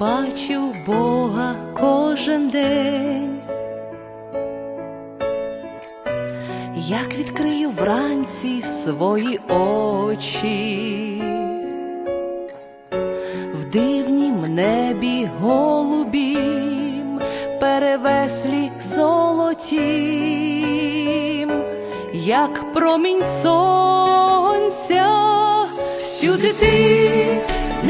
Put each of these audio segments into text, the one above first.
бачу Бога кожен день. Як відкрию вранці свої очі, в дивнім небі голубім, перевеслі золотім, як промінь сонця, всюди ти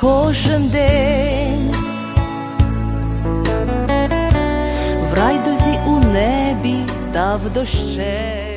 кожен день, в райдузі у небі та в дощі.